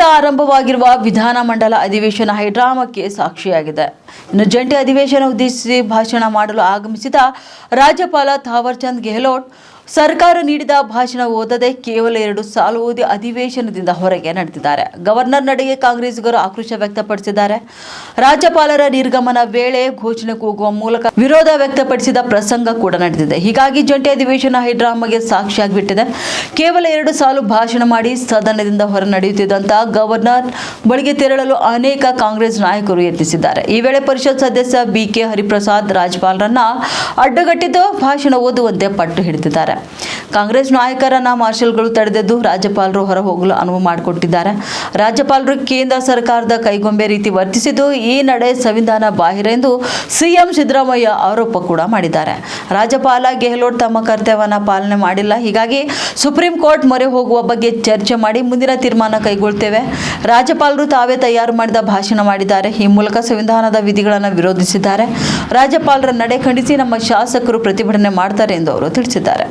ಇಂದಿನಿಂದ ಆರಂಭವಾಗಿರುವ ವಿಧಾನಮಂಡಲ ಅಧಿವೇಶನ ಹೈಡ್ರಾಮಕ್ಕೆ ಸಾಕ್ಷಿಯಾಗಿದೆ. ಇನ್ನು ಜಂಟಿ ಅಧಿವೇಶನ ಉದ್ದೇಶಿಸಿ ಭಾಷಣ ಮಾಡಲು ಆಗಮಿಸಿದ ರಾಜ್ಯಪಾಲ ಥಾವರ್ಚಂದ್ ಗೆಹ್ಲೋಟ್ ಸರ್ಕಾರ ನೀಡಿದ ಭಾಷಣ ಓದದೆ ಕೇವಲ ಎರಡು ಸಾಲು ಓದಿ ಅಧಿವೇಶನದಿಂದ ಹೊರಗೆ ನಡೆದಿದ್ದಾರೆ. ಗವರ್ನರ್ ನಡೆಗೆ ಕಾಂಗ್ರೆಸ್ಗರು ಆಕ್ರೋಶ ವ್ಯಕ್ತಪಡಿಸಿದ್ದಾರೆ. ರಾಜ್ಯಪಾಲರ ನಿರ್ಗಮನ ವೇಳೆ ಘೋಷಣೆ ಕೂಗುವ ಮೂಲಕ ವಿರೋಧ ವ್ಯಕ್ತಪಡಿಸಿದ ಪ್ರಸಂಗ ಕೂಡ ನಡೆದಿದೆ. ಹೀಗಾಗಿ ಜಂಟಿ ಅಧಿವೇಶನ ಹೈಡ್ರಾಮಾಗೆ ಸಾಕ್ಷಿಯಾಗಿಬಿಟ್ಟಿದೆ. ಕೇವಲ ಎರಡು ಸಾಲು ಭಾಷಣ ಮಾಡಿ ಸದನದಿಂದ ಹೊರ ನಡೆಯುತ್ತಿದ್ದಂತಹ ಗವರ್ನರ್ ಬಳಿಗೆ ತೆರಳಲು ಅನೇಕ ಕಾಂಗ್ರೆಸ್ ನಾಯಕರು ಯತ್ನಿಸಿದ್ದಾರೆ. ಈ ವೇಳೆ ಪರಿಷತ್ ಸದಸ್ಯ ಬಿಕೆ ಹರಿಪ್ರಸಾದ್ ರಾಜ್ಯಪಾಲರನ್ನ ಅಡ್ಡಗಟ್ಟಿದ್ದು ಭಾಷಣ ಓದುವಂತೆ ಪಟ್ಟು ಹಿಡಿದಿದ್ದಾರೆ. ಕಾಂಗ್ರೆಸ್ ನಾಯಕರನ್ನ ಮಾರ್ಷಲ್ಗಳು ತಡೆದದ್ದು ರಾಜ್ಯಪಾಲರು ಹೊರ ಹೋಗಲು ಅನುವು ಮಾಡಿಕೊಟ್ಟಿದ್ದಾರೆ. ರಾಜ್ಯಪಾಲರು ಕೇಂದ್ರ ಸರ್ಕಾರದ ಕೈಗೊಂಬೆ ರೀತಿ ವರ್ತಿಸಿದ್ದು ಈ ನಡೆ ಸಂವಿಧಾನ ಬಾಹಿರ ಎಂದು ಸಿಎಂ ಸಿದ್ದರಾಮಯ್ಯ ಆರೋಪ ಕೂಡ ಮಾಡಿದ್ದಾರೆ. ರಾಜ್ಯಪಾಲ ಗೆಹ್ಲೋಟ್ ತಮ್ಮ ಕರ್ತವ್ಯವನ್ನು ಪಾಲನೆ ಮಾಡಿಲ್ಲ. ಹೀಗಾಗಿ ಸುಪ್ರೀಂ ಕೋರ್ಟ್ ಮೊರೆ ಹೋಗುವ ಬಗ್ಗೆ ಚರ್ಚೆ ಮಾಡಿ ಮುಂದಿನ ತೀರ್ಮಾನ ಕೈಗೊಳ್ತೇವೆ. ರಾಜ್ಯಪಾಲರು ತಾವೇ ತಯಾರು ಮಾಡಿದ ಭಾಷಣ ಮಾಡಿದ್ದಾರೆ. ಈ ಮೂಲಕ ಸಂವಿಧಾನದ ವಿಧಿಗಳನ್ನು ವಿರೋಧಿಸಿದ್ದಾರೆ. ರಾಜ್ಯಪಾಲರ ನಡೆ ಖಂಡಿಸಿ ನಮ್ಮ ಶಾಸಕರು ಪ್ರತಿಭಟನೆ ಮಾಡ್ತಾರೆ ಎಂದು ಅವರು ತಿಳಿಸಿದ್ದಾರೆ.